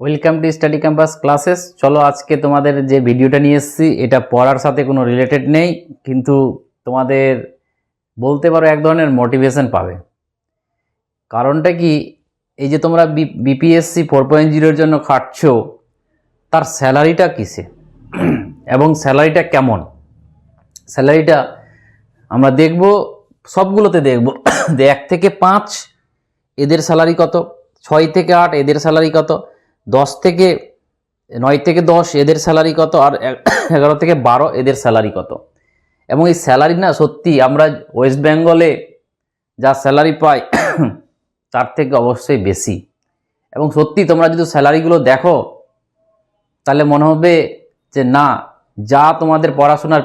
Welcome to study campus classes চলো আজকে তোমাদের যে ভিডিওটা নিয়ে এসেছি, এটা পড়ার সাথে কোনো রিলেটেড নেই, কিন্তু তোমাদের বলতে পারো এক ধরনের মোটিভেশন পাবে। কারণটা কি? এই যে তোমরা বিপিএসসি ফোর পয়েন্ট জিরোর জন্য খাটছো, তার স্যালারিটা কিসে? এবং স্যালারিটা কেমন? স্যালারিটা আমরা দেখব, সবগুলোতে দেখব। এক থেকে পাঁচ, এদের স্যালারি কত? ছয় থেকে আট, এদের স্যালারি কত? দশ থেকে নয় থেকে দশ, এদের স্যালারি কত? আর এগারো থেকে বারো, এদের স্যালারি কত? এবং এই স্যালারি না সত্যি আমরা ওয়েস্ট বেঙ্গলে যা স্যালারি পাই, তার থেকে অবশ্যই বেশি। এবং সত্যি তোমরা যদি স্যালারিগুলো দেখো, তাহলে মনে হবে যে না, যা তোমাদের পড়াশোনার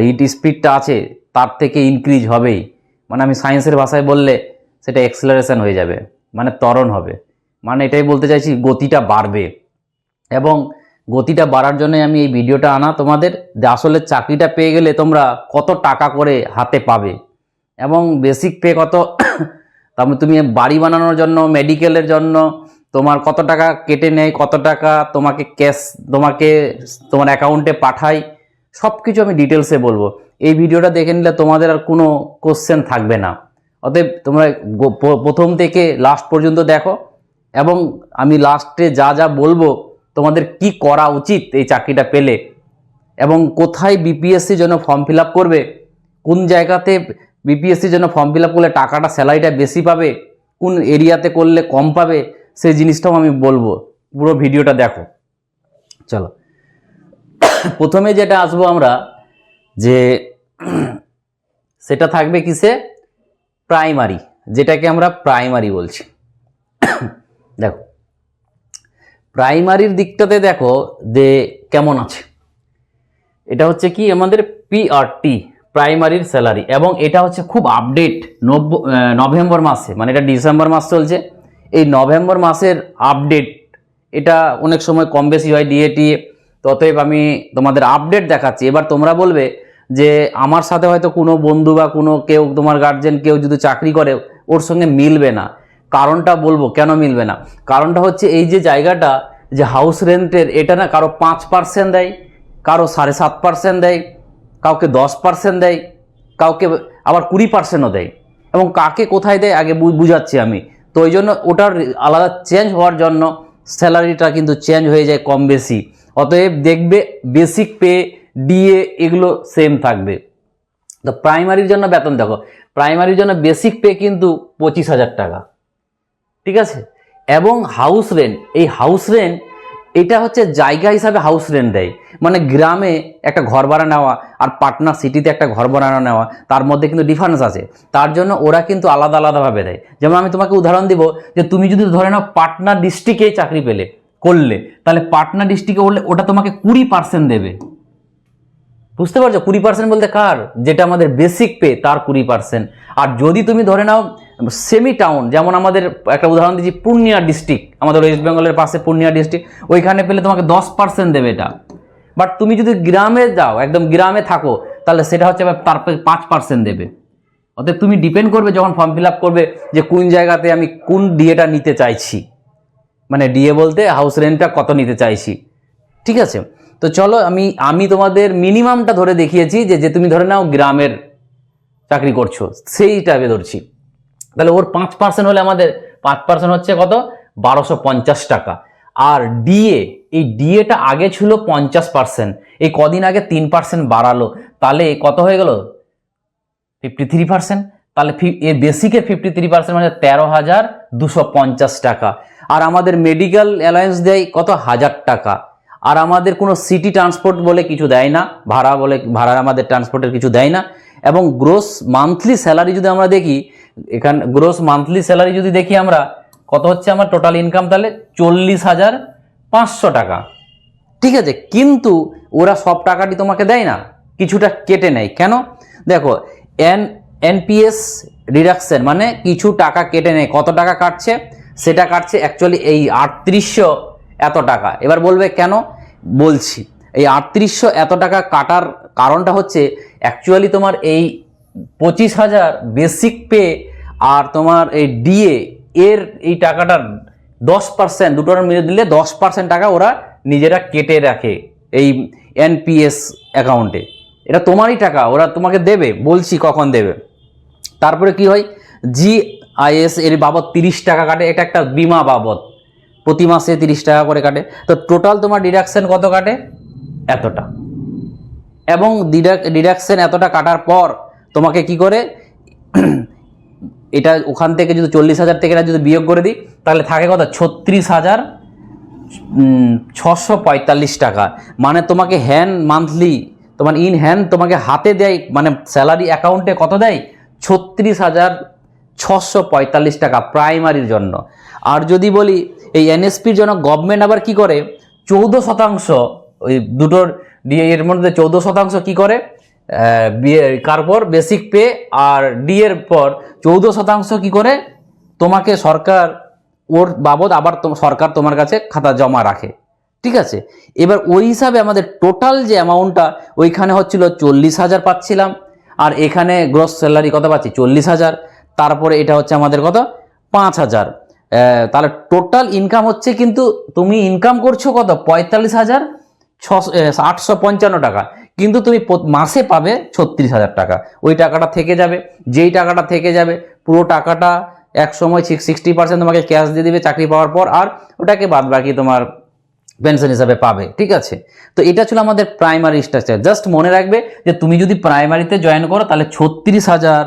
ইট স্পিডটা আছে, তার থেকে ইনক্রিজ হবেই। মানে আমি সায়েন্সের ভাষায় বললে, সেটা এক্সেলারেশন হয়ে যাবে মানে ত্বরণ হবে। মানে এটাই বলতে চাইছি, গতিটা বাড়বে। এবং গতিটা বাড়ার জন্য আমি এই ভিডিওটা আনা। তোমাদের যে আসলে চাকরিটা পেয়ে গেলে তোমরা কত টাকা করে হাতে পাবে? এবং বেসিক পে কত? তারপর তুমি বাড়ি বানানোর জন্য মেডিকেলের জন্য, তোমার কত টাকা কেটে নেয়, কত টাকা তোমাকে ক্যাশ তোমাকে তোমার অ্যাকাউন্টে পাঠায় সব কিছু আমি ডিটেলসে বলব। এই ভিডিওটা দেখে নিলে তোমাদের আর কোনো কোশ্চেন থাকবে না। অতএব তোমরা প্রথম থেকে লাস্ট পর্যন্ত দেখো। এবং আমি লাস্টে যা যা বলব, তোমাদের কি করা উচিত এই চাকরিটা পেলে? এবং কোথায় বিপিএসসি জন্য ফর্ম ফিল করবে? কোন জায়গাতে বিপিএসসির জন্য ফর্ম ফিল করলে টাকাটা স্যালারিটা বেশি পাবে? কোন এরিয়াতে করলে কম পাবে? সেই জিনিসটাও আমি বলব। পুরো ভিডিওটা দেখো। চলো। প্রথমে যেটা আসব আমরা, যে সেটা থাকবে কিসে? প্রাইমারি যেটাকে আমরা প্রাইমারি বলছি। দেখো। প্রাইমারির দিকটাতে দেখো যে কেমন আছে। এটা হচ্ছে কি আমাদের পিআরটি প্রাইমারির স্যালারি, এবং এটা হচ্ছে খুব আপডেট নভেম্বর মাসে মানে এটা ডিসেম্বর মাস চলছে। এই নভেম্বর মাসের আপডেট এটা অনেক সময় কম বেশি হয় ডিএটিএ ততএব আমি তোমাদের আপডেট দেখাচ্ছি। এবার তোমরা বলবে যে আমার সাথে হয়তো কোনো বন্ধু বা কোনো কেউ, তোমার গার্জেন কেউ যদি চাকরি করে, ওর সঙ্গে মিলবে না। কারণটা বলব কেন মিলবে না? কারণটা হচ্ছে এই যে জায়গাটা যে হাউস রেন্টের এটা না কারও পাঁচ পার্সেন্ট দেয়, কারও সাড়ে সাত পার্সেন্ট দেয়, কাউকে দশ পার্সেন্ট দেয়, কাউকে আবার কুড়ি পার্সেন্টও দেয়। এবং কাকে কোথায় দেয় আগে বুঝাচ্ছি আমি। তো ওই জন্য ওটার আলাদা চেঞ্জ হওয়ার জন্য স্যালারিটা কিন্তু চেঞ্জ হয়ে যায় কম বেশি। অতএব দেখবে বেসিক পে ডিএ এগুলো সেম থাকবে। তো প্রাইমারির জন্য বেতন দেখো। প্রাইমারির জন্য বেসিক পে কিন্তু পঁচিশ হাজার টাকা। ঠিক আছে? এবং হাউস রেন্ট এই হাউস রেন্ট এটা হচ্ছে জায়গা হিসাবে হাউস রেন্ট দেয়। মানে গ্রামে একটা ঘর ভাড়া নেওয়া আর পাটনা সিটিতে একটা ঘর ভাড়া নেওয়া, তার মধ্যে কিন্তু ডিফারেন্স আছে। তার জন্য ওরা কিন্তু আলাদা আলাদাভাবে দেয়। যেমন আমি তোমাকে উদাহরণ দিব যে তুমি যদি ধরে নাও পাটনা ডিস্ট্রিক্টে চাকরি পেলে, করলে, তাহলে পাটনা ডিস্ট্রিক্টে করলে ওটা তোমাকে কুড়ি পার্সেন্ট দেবে। বুঝতে পারছ? কুড়ি পার্সেন্ট বলতে কার? যেটা আমাদের বেসিক পে তার কুড়ি পার্সেন্ট আর যদি তুমি ধরে নাও সেমি টাউন যেমন আমাদের একটা উদাহরণ দিচ্ছি, পূর্ণিয়া ডিস্ট্রিক্ট আমাদের ওয়েস্ট বেঙ্গলের পাশে পূর্ণিয়া ডিস্ট্রিক্ট ওইখানে পেলে তোমাকে দশ পার্সেন্ট দেবে এটা। বাট তুমি যদি গ্রামে যাও, একদম গ্রামে থাকো, তাহলে সেটা হচ্ছে তার পাঁচ পার্সেন্ট দেবে। অতএব তুমি ডিপেন্ড করবে যখন ফর্ম ফিল আপ করবে যে কোন জায়গাতে আমি কোন ডিএটা নিতে চাইছি। মানে ডিএ বলতে হাউস রেন্টটা কত নিতে চাইছি। ঠিক আছে? তো চলো আমি আমি তোমাদের মিনিমামটা ধরে দেখিয়েছি যে যে তুমি ধরে নাও গ্রামের চাকরি করছ সেইটাকে ধরছি। তাহলে ওর পাঁচ পার্সেন্ট হলে আমাদের পাঁচ পার্সেন্ট হচ্ছে কত? বারোশো পঞ্চাশ টাকা। আর ডিএ এই ডিএটা আগে ছিল পঞ্চাশ পার্সেন্ট এই কদিন আগে তিন পার্সেন্ট বাড়ালো। তাহলে কত হয়ে গেল? ফিফটি থ্রি পার্সেন্ট তাহলে এর বেসিকে ফিফটি থ্রি পার্সেন্ট মানে তেরো হাজার দুশো পঞ্চাশ টাকা। আর আমাদের মেডিকেল অ্যালায়েন্স দেয় কত? হাজার টাকা। আর আমাদের কোনো সিটি ট্রান্সপোর্ট বলে কিছু দেয় না, ভাড়া বলে ভাড়া আমাদের ট্রান্সপোর্টের কিছু দেয় না। এবং গ্রোস মান্থলি স্যালারি যদি আমরা দেখি এখানে গ্রোস মান্থলি স্যালারি যদি দেখি আমরা, কত হচ্ছে আমার টোটাল ইনকাম তাহলে? চল্লিশ হাজার পাঁচশো টাকা। ঠিক আছে, কিন্তু ওরা সব টাকাটি তোমাকে দেয় না, কিছুটা কেটে নেয়। কেন? দেখো এন এনপিএস রিডাকশন মানে কিছু টাকা কেটে নেয়। কত টাকা কাটছে? সেটা কাটছে অ্যাকচুয়ালি এই আটত্রিশশো এত টাকা। এবার বলবে কেন? বলছি, এই আটত্রিশশো এত টাকা কাটার কারণটা হচ্ছে অ্যাকচুয়ালি তোমার এই পঁচিশ হাজার বেসিক পে আর তোমার এই ডিএ এর এই টাকাটার দশ পার্সেন্ট দুটোর মিলে দিলে দশ পার্সেন্ট টাকা ওরা নিজেরা কেটে রাখে এই এনপিএস অ্যাকাউন্টে এটা তোমারই টাকা, ওরা তোমাকে দেবে, বলছি কখন দেবে। তারপরে কি হয়? জি জিআইএস এর বাবদ তিরিশ টাকা কাটে, এটা একটা বিমা বাবদ। প্রতি মাসে তিরিশ টাকা করে কাটে। তো টোটাল তোমার ডিডাকশন কত কাটে? এতটা। এবং ডিডাকশন এতটা কাটার পর তোমাকে কি করে? এটা ওখান থেকে যদি চল্লিশ হাজার থেকে যদি বিয়োগ করে দিই, তাহলে থাকে কথা ছত্রিশ হাজার ছশো পঁয়তাল্লিশ টাকা। মানে তোমাকে হ্যান্ড মান্থলি তোমার ইন হ্যান্ড তোমাকে হাতে দেয় মানে স্যালারি অ্যাকাউন্টে কত দেয়? ছত্রিশ হাজার ছশো পঁয়তাল্লিশ টাকা প্রাইমারির জন্য। আর যদি বলি, এই এনএসপির জন্য গভর্নমেন্ট আবার কি করে? চৌদ্দ শতাংশ, ওই দুটোর, এর মধ্যে চৌদ্দ শতাংশ কি করে? কার পর? বেসিক পে আর ডি এর পর চৌদ্দ শতাংশ কি করে? তোমাকে সরকার ওর বাবদ আবার সরকার তোমার কাছে খাতা জমা রাখে। ঠিক আছে? এবার ওই হিসাবে আমাদের টোটাল যে অ্যামাউন্টটা ওইখানে হচ্ছিল চল্লিশ হাজার পাচ্ছিলাম। আর এখানে গ্রস স্যালারি কত পাচ্ছি? চল্লিশ হাজার। তারপরে এটা হচ্ছে আমাদের কত? পাঁচ হাজার। তাহলে টোটাল ইনকাম হচ্ছে কিন্তু তুমি ইনকাম করছ কত? পঁয়তাল্লিশ হাজার ছশো আটশো পঞ্চান্ন টাকা। কিন্তু তুমি মাসে পাবে ছত্রিশ হাজার টাকা। ওই টাকাটা থেকে যাবে। যেই টাকাটা থেকে যাবে, পুরো টাকাটা এক সময় সিক্সটি পার্সেন্ট তোমাকে ক্যাশ দিয়ে দিবে চাকরি পাওয়ার পর, আর ওটাকে বাদ বাকি তোমার পেনশন হিসাবে পাবে। ঠিক আছে? তো এটা ছিল আমাদের প্রাইমারি স্ট্রাকচার জাস্ট মনে রাখবে যে তুমি যদি প্রাইমারিতে জয়েন করো, তাহলে ছত্রিশ হাজার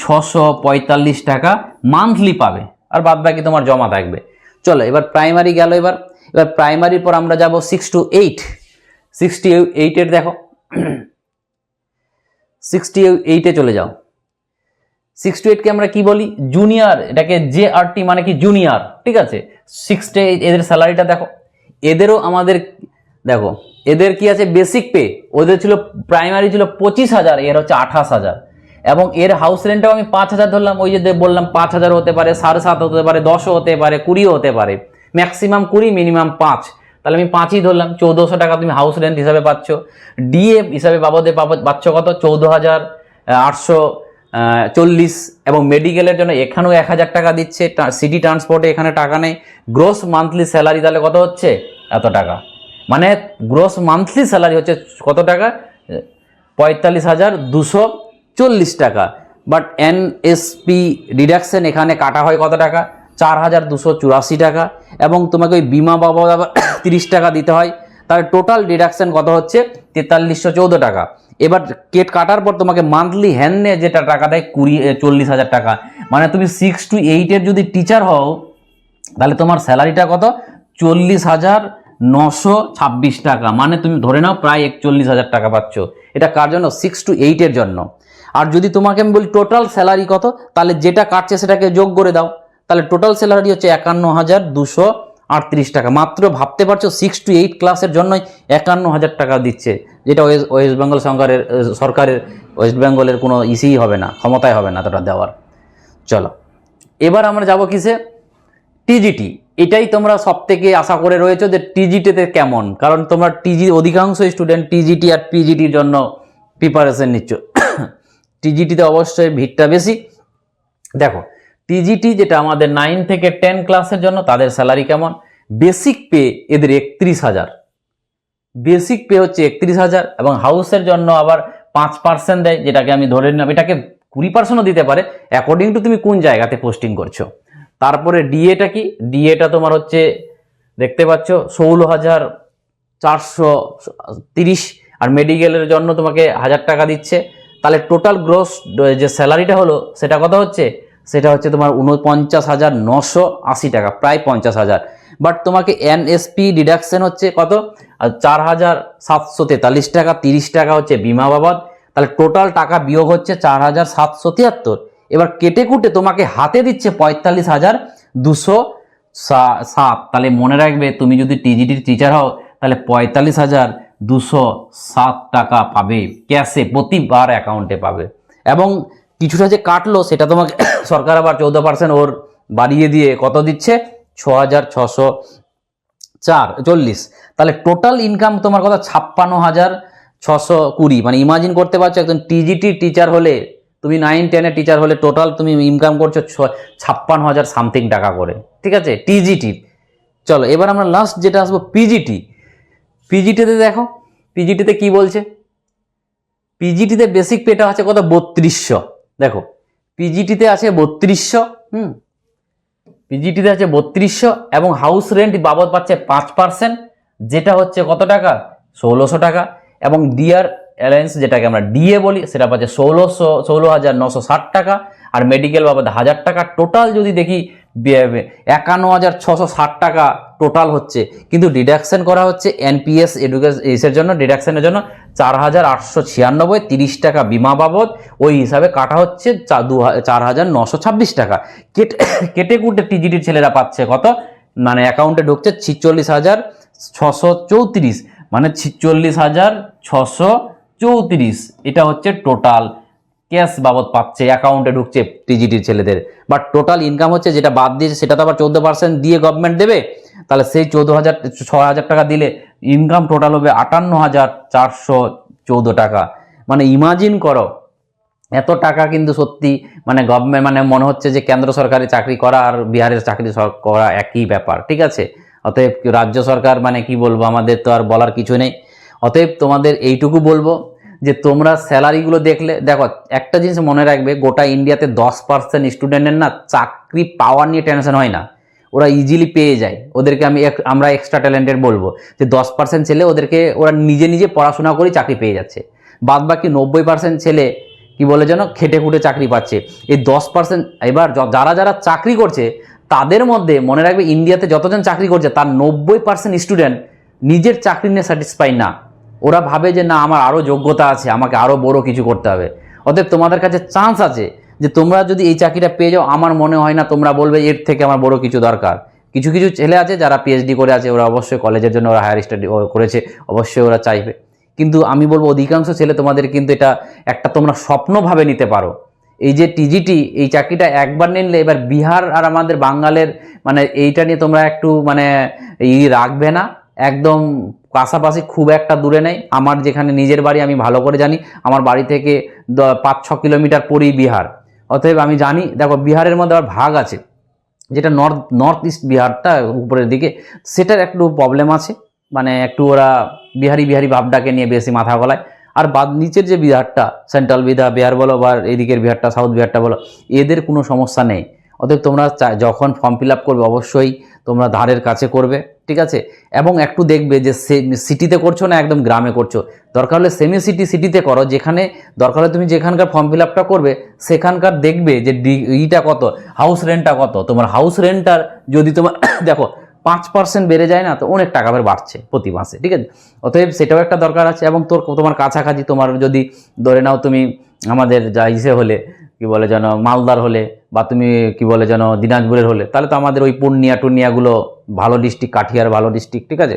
ছশো পঁয়তাল্লিশ টাকা মান্থলি পাবে, আর বাদ বাকি তোমার জমা থাকবে। চলো, এবার প্রাইমারি গেল এবার। এবার প্রাইমারির পর আমরা যাব সিক্স টু এইট সিক্সটি এইটের দেখো সিক্সটি এইটে চলে যাও। সিক্স টু এইটকে আমরা কি বলি? জুনিয়র এটাকে জে আর টি মানে কি? জুনিয়র ঠিক আছে? সিক্স টু এইট এদের স্যালারিটা দেখো। এদেরও আমাদের, দেখো, এদের কি আছে? বেসিক পে ওদের ছিল প্রাইমারি ছিল পঁচিশ হাজার, এর হচ্ছে আঠাশ হাজার। এবং এর হাউস রেন্টও আমি পাঁচ হাজার ধরলাম, ওই যে বললাম পাঁচ হাজার হতে পারে, সাড়ে সাত হতে পারে দশও হতে পারে কুড়িও হতে পারে। ম্যাক্সিমাম কুড়ি মিনিমাম পাঁচ। তাহলে আমি পাঁচই ধরলাম, চৌদ্দশো টাকা তুমি হাউস রেন্ট হিসাবে পাচ্ছ। ডিএ হিসাবে বাবদে পাচ্ছ কত? চৌদ্দ হাজার আটশো চল্লিশ। এবং মেডিকেলের জন্য এখানেও এক হাজার টাকা দিচ্ছে। সিটি ট্রান্সপোর্টে এখানে টাকা নেই। গ্রোস মান্থলি স্যালারি তাহলে কত হচ্ছে? এত টাকা। মানে গ্রোস মান্থলি স্যালারি হচ্ছে কত টাকা? পঁয়তাল্লিশ হাজার দুশো চল্লিশ টাকা। বাট এনএসপি ডিডাকশন এখানে কাটা হয় কত টাকা? চার হাজার দুশো চুরাশি টাকা এবং তোমাকে ওই বিমা বাবদ তিরিশ টাকা দিতে হয়। তাহলে টোটাল ডিডাকশান কত হচ্ছে? তেতাল্লিশশো চৌদ্দ টাকা। এবার কেট কাটার পর তোমাকে মান্থলি হ্যান্ডে যেটা টাকা দেয় কুড়ি চল্লিশ হাজার টাকা। মানে তুমি সিক্স টু এইটের যদি টিচার হও, তাহলে তোমার স্যালারিটা কত? চল্লিশ হাজার নশো ছাব্বিশ টাকা। মানে তুমি ধরে নাও প্রায় একচল্লিশ হাজার টাকা পাচ্ছ। এটা কার জন্য? সিক্স টু এইটের জন্য। আর যদি তোমাকে আমি বলি টোটাল স্যালারি কত? তাহলে যেটা কাটছে সেটাকে যোগ করে দাও। তাহলে টোটাল স্যালারি হচ্ছে একান্ন হাজার দুশো আটত্রিশ টাকা। মাত্র ভাবতে পারছ সিক্স টু এইট ক্লাসের জন্যই একান্ন হাজার টাকা দিচ্ছে। যেটা ওয়েস্ট ওয়েস্ট বেঙ্গল সরকারের সরকারের, ওয়েস্ট বেঙ্গলের কোনো ইসিই হবে না, ক্ষমতায় হবে না এতটা দেওয়ার। চলো, এবার আমরা যাব কিসে? টিজিটি এটাই তোমরা সব থেকে আশা করে রয়েছো যে টিজিটিতে কেমন, কারণ তোমরা টিজি অধিকাংশ স্টুডেন্ট টিজিটি আর পিজিটির জন্য প্রিপারেশন নিচ্ছ। টিজিটিতে অবশ্যই ভিড়টা বেশি। দেখো টিজিটি যেটা আমাদের নাইন থেকে টেন ক্লাসের জন্য, তাদের স্যালারি কেমন? বেসিক পে এদের একত্রিশ হাজার। বেসিক পে হচ্ছে একত্রিশ হাজার এবং হাউসের জন্য আবার পাঁচ পার্সেন্ট দেয়, যেটাকে আমি ধরে নিলাম, এটাকে কুড়ি পার্সেন্টও দিতে পারে অ্যাকর্ডিং টু তুমি কোন জায়গাতে পোস্টিং করছ। তারপরে ডিএটা কি? ডিএটা তোমার হচ্ছে, দেখতে পাচ্ছ, ষোলো হাজার চারশো তিরিশ, আর মেডিকেলের জন্য তোমাকে হাজার টাকা দিচ্ছে। তাহলে টোটাল গ্রোস যে স্যালারিটা হলো, সেটা কথা হচ্ছে? সেটা হচ্ছে তোমার উনপঞ্চাশ হাজার নশো আশি টাকা, প্রায় পঞ্চাশ হাজার। বাট তোমাকে এনএসপি ডিডাকশন হচ্ছে কত? চার হাজার সাতশো তেতাল্লিশ টাকা, তিরিশ টাকা হচ্ছে বিমা বাবদ। তাহলে টোটাল টাকা বিয়োগ হচ্ছে চার হাজার সাতশো তিয়াত্তর। এবার কেটে কুটে তোমাকে হাতে দিচ্ছে পঁয়তাল্লিশ হাজার দুশো সাত। তাহলে মনে রাখবে, তুমি যদি টিজিটির টিচার হও, তাহলে পঁয়তাল্লিশ হাজার দুশো সাত টাকা পাবে। ক্যাশে প্রতিবার অ্যাকাউন্টে পাবে। এবং কিছুটা যে কাটলো, সেটা তোমাকে সরকার আবার চৌদ্দ পার্সেন্ট ওর বাড়িয়ে দিয়ে কত দিচ্ছে? ছ হাজার ছশো চার, চল্লিশ। তাহলে টোটাল ইনকাম তোমার কথা ছাপ্পান্ন হাজার ছশো কুড়ি। মানে ইমাজিন করতে পারছ, একজন টিজিটি টিচার হলে, তুমি নাইন টেনের টিচার হলে টোটাল তুমি ইনকাম করছ ছাপ্পান্ন হাজার সামথিং টাকা করে। ঠিক আছে? টিজিটি চলো, এবার আমরা লাস্ট যেটা আসব পিজিটি পিজিটিতে দেখো পিজিটিতে কি বলছে? পিজিটিতে বেসিক পেটা আছে কত? বত্রিশশো। দেখো পিজিটিতে আছে বত্রিশশো, হুম? পিজিটিতে আছে বত্রিশশো এবং হাউস রেন্ট বাবদ পাচ্ছে পাঁচ পার্সেন্ট যেটা হচ্ছে কত টাকা? ষোলোশো টাকা এবং ডিয়ার অ্যালায়েন্স যেটাকে আমরা ডিএ বলি, সেটা পাচ্ছে ষোলোশো, ষোলো হাজার নশো ষাট টাকা আর মেডিকেল বাবদ হাজার টাকা। টোটাল যদি দেখি একান্ন হাজার ছশো ষাট টাকা টোটাল হচ্ছে। কিন্তু ডিডাকশন করা হচ্ছে এনপিএস এডুকেশন জন্য ডিডাকশনের জন্য চার হাজার আটশো ছিয়ানব্বই তিরিশ টাকা বিমা বাবদ। ওই হিসাবে কাটা হচ্ছে দু চার হাজার নশো ছাব্বিশ টাকা। কেটে কেটে কুটে টিজিটির ছেলেরা পাচ্ছে কত? মানে অ্যাকাউন্টে ঢুকছে ছিচল্লিশ হাজার ছশো চৌত্রিশ। মানে ছিচল্লিশ হাজার ছশো চৌত্রিশ। এটা হচ্ছে টোটাল ক্যাশ বাবদ পাচ্ছে অ্যাকাউন্টে ঢুকছে টিজিটির ছেলেদের। বাট টোটাল ইনকাম হচ্ছে যেটা বাদ দিয়েছে, সেটা তো আবার চোদ্দ পার্সেন্ট দিয়ে গভর্নমেন্ট দেবে। তাহলে সেই চোদ্দ হাজার ছ হাজার টাকা দিলে ইনকাম টোটাল হবে আটান্ন হাজার চারশো চৌদ্দ টাকা। মানে ইমাজিন করো, এত টাকা কিন্তু সত্যি মানে গভর্নমেন্ট মানে মনে হচ্ছে যে কেন্দ্র সরকারি চাকরি করা আর বিহারের চাকরি করা একই ব্যাপার, ঠিক আছে? অতএব রাজ্য সরকার মানে কি বলব, আমাদের তো আর বলার কিছু নেই। অতএব তোমাদের এইটুকু বলব যে তোমরা স্যালারিগুলো দেখলে, দেখো, একটা জিনিস মনে রাখবে, গোটা ইন্ডিয়াতে দশ পার্সেন্ট স্টুডেন্টের না চাকরি পাওয়ার নিয়ে টেনশন হয় না। ওরা ইজিলি পেয়ে যায়। ওদেরকে আমি আমরা এক্সট্রা ট্যালেন্টেড বলব। যে দশ পার্সেন্ট ছেলে ওদেরকে, ওরা নিজে নিজে পড়াশোনা করে চাকরি পেয়ে যাচ্ছে। বাদ বাকি নব্বই পার্সেন্ট ছেলে, কি বলে যেন, খেটে খুটে চাকরি পাচ্ছে। এই দশ পার্সেন্ট এবার যারা যারা চাকরি করছে, তাদের মধ্যে মনে রাখবে ইন্ডিয়াতে যতজন চাকরি করছে, তার নব্বই পার্সেন্ট স্টুডেন্ট নিজের চাকরি নিয়ে স্যাটিসফাই না। ওরা ভাবে যে না, আমার আরও যোগ্যতা আছে, আমাকে আরও বড় কিছু করতে হবে। অতএব তোমাদের কাছে চান্স আছে যে তোমরা যদি এই চাকরিটা পেয়ে যাও, আমার মনে হয় না তোমরা বলবে এর থেকে আমার বড় কিছু দরকার। কিছু কিছু ছেলে আছে যারা পিএইচডি করে আছে, ওরা অবশ্যই কলেজের জন্য ওরা হায়ার স্টাডি করেছে, অবশ্যই ওরা চাইবে। কিন্তু আমি বলব অধিকাংশ ছেলে তোমাদের কিন্তু এটা একটা তোমরা স্বপ্নভাবে নিতে পারো। এই যে টিজিটি এই চাকরিটা একবার নিলে এবার বিহার আর আমাদের বাঙালের মানে এইটা নিয়ে তোমরা একটু মানে ই রাখবে না, একদম পাশাপাশি খুব একটা দূরে নেই। আমার যেখানে নিজের বাড়ি, আমি ভালো করে জানি, আমার বাড়ি থেকে পাঁচ, ছ কিলোমিটার পরেই বিহার। অতএব আমি জানি, দেখো বিহারের মধ্যে আবার ভাগ আছে। যেটা নর্থ নর্থ ইস্ট বিহারটা, উপরের দিকে, সেটার একটু প্রবলেম আছে। মানে একটু ওরা বিহারি বিহারি ভাবটাকে নিয়ে বেশি মাথা গলায়। আর বাদ, নিচের যে বিহারটা, সেন্ট্রাল বিহার বিহার বলো বা এদিকের বিহারটা, সাউথ বিহারটা বলো, এদের কোনো সমস্যা নেই। অতএব তোমরা যখন ফর্ম ফিল আপ করবে, অবশ্যই তোমরা ধারের কাছে করবে। ঠিক আছে? এবং একটু দেখবে যে সিটিতে করছ না একদম গ্রামে করছ? দরকার হলে সেমি সিটি সিটিতে করো, যেখানে দরকার হলে তুমি যেখানকার ফর্ম ফিল আপটা করবে, সেখানকার দেখবে যে ইটা কত হাউস রেন্টটা কত। তোমার হাউস রেন্টটার যদি তোমার দেখো, পাঁচ পার্সেন্ট বেড়ে যায় না, তো অনেক টাকা বের বাড়ছে প্রতি মাসে, ঠিক আছে? অতএব সেটাও একটা দরকার আছে, এবং তোর তোমার কাছাকাছি তোমার যদি ধরে নাও তুমি আমাদের যা ইসে হলে কি বলে যেন, মালদার হলে বা তুমি কি বলে যেন, দিনাজপুরের হলে, তাহলে তো আমাদের ওই পূর্ণিয়া টুর্নিয়াগুলো ভালো ডিস্ট্রিক্ট কাঠিয়ার ভালো ডিস্ট্রিক্ট ঠিক আছে?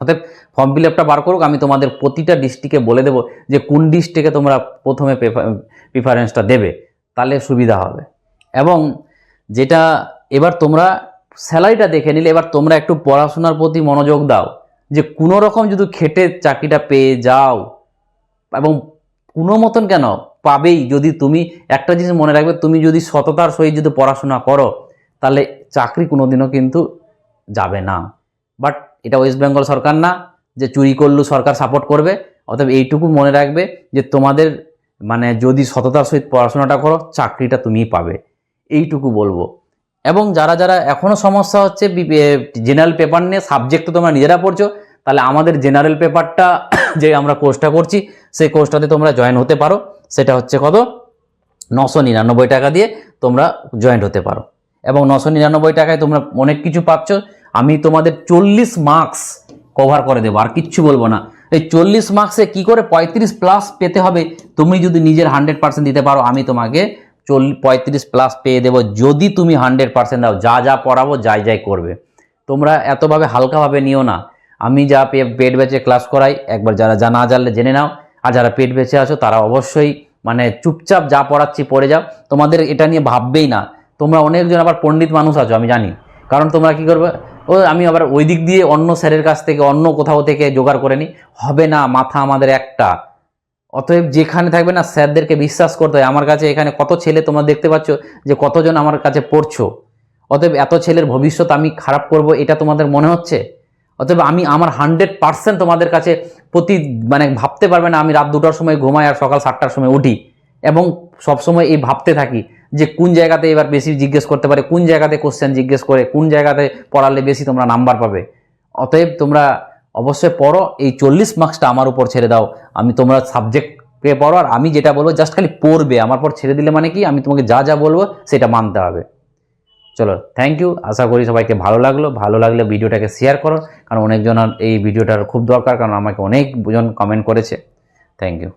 অতএব ফর্ম ফিল আপটা বার করুক, আমি তোমাদের প্রতিটা ডিস্ট্রিক্টে বলে দেবো যে কোন ডিস্ট্রিক্টে তোমরা প্রথমে প্রিফারেন্সটা দেবে, তাহলে সুবিধা হবে। এবং যেটা এবার তোমরা স্যালারিটা দেখে নিলে, এবার তোমরা একটু পড়াশোনার প্রতি মনোযোগ দাও, যে কোনো রকম যদি খেটে চাকরিটা পেয়ে যাও, এবং কোনো মতন কেন পাবেই যদি তুমি একটা জিনিস মনে রাখবে, তুমি যদি সততার সহিত যদি পড়াশোনা করো, তাহলে চাকরি কোনোদিনও কিন্তু যাবে না। বাট এটা ওয়েস্ট বেঙ্গল সরকার না, যে চুরি করলেও সরকার সাপোর্ট করবে, অতএব এইটুকু মনে রাখবে যে তোমাদের মানে যদি সততার সহিত পড়াশোনাটা করো, চাকরিটা তুমিই পাবে। এইটুকু বলব। এবং যারা যারা এখনও সমস্যা হচ্ছে জেনারেল পেপার নিয়ে সাবজেক্ট তো তোমরা নিজেরা পড়ছো, তাহলে আমাদের জেনারেল পেপারটা যে আমরা কোর্সটা করছি, সেই কোর্সটাতে তোমরা জয়েন হতে পারো। সেটা হচ্ছে কত? নশো নিরানব্বই টাকা দিয়ে তোমরা জয়েন্ট হতে পারো। এবং নশো নিরানব্বই টাকায় তোমরা অনেক কিছু পাচ্ছ। আমি তোমাদের চল্লিশ মার্কস কভার করে দেবো, আর কিচ্ছু বলব না। এই চল্লিশ মার্কসে কি করে পঁয়ত্রিশ প্লাস পেতে হবে? তুমি যদি নিজের হান্ড্রেড পার্সেন্ট দিতে পারো, আমি তোমাকে চল, পঁয়ত্রিশ প্লাস পেয়ে দেবো। যদি তুমি হান্ড্রেড পার্সেন্ট দাও, যা যা পড়াবো, যাই যাই করবে। তোমরা এতভাবে হালকাভাবে নিও না। আমি যা পেট বেচে ক্লাস করাই, একবার যারা যা না জানলে জেনে নাও। আর যারা পেট বেঁচে আছো, তারা অবশ্যই মানে চুপচাপ যা পড়াচ্ছি পড়ে যাও। তোমাদের এটা নিয়ে ভাববেই না। তোমরা অনেকজন আবার পণ্ডিত মানুষ আছো, আমি জানি। কারণ তোমরা কি করবে? ও, আমি আবার ওই দিক দিয়ে অন্য স্যারের কাছ থেকে, অন্য কোথাও থেকে জোগাড় করে নিই। হবে না, মাথা আমাদের একটা। অতএব যেখানে থাকবে না, স্যারদেরকে বিশ্বাস করতে হয়। আমার কাছে এখানে কত ছেলে তোমরা দেখতে পাচ্ছ, যে কতজন আমার কাছে পড়ছো। অতএব এত ছেলের ভবিষ্যৎ আমি খারাপ করব, এটা তোমাদের মনে হচ্ছে? অতএব আমি, আমার হান্ড্রেড পার্সেন্ট তোমাদের কাছে প্রতি মানে ভাবতে পারবে না আমি রাত দুটার সময় ঘুমাই আর সকাল সাতটার সময় উঠি। এবং সবসময় এই ভাবতে থাকি যে কোন জায়গাতে এবার বেশি জিজ্ঞেস করতে পারে, কোন জায়গাতে কোশ্চেন জিজ্ঞেস করে, কোন জায়গাতে পড়ালে বেশি তোমরা নাম্বার পাবে। অতএব তোমরা অবশ্যই পড়ো, এই চল্লিশ মার্কসটা আমার উপর ছেড়ে দাও। আমি তোমরা সাবজেক্টকে পড়ো আর আমি যেটা বলব জাস্ট খালি পড়বে। আমার পর ছেড়ে দিলে মানে কি? আমি তোমাকে যা যা বলব সেটা মানতে হবে। চলো থ্যাংক ইউ আশা করি সবাইকে ভালো লাগল। ভালো লাগলে ভিডিওটাকে শেয়ার করো, কারণ অনেকজনের এই ভিডিওটার খুব দরকার, কারণ আমাকে অনেকজন কমেন্ট করেছে। Thank you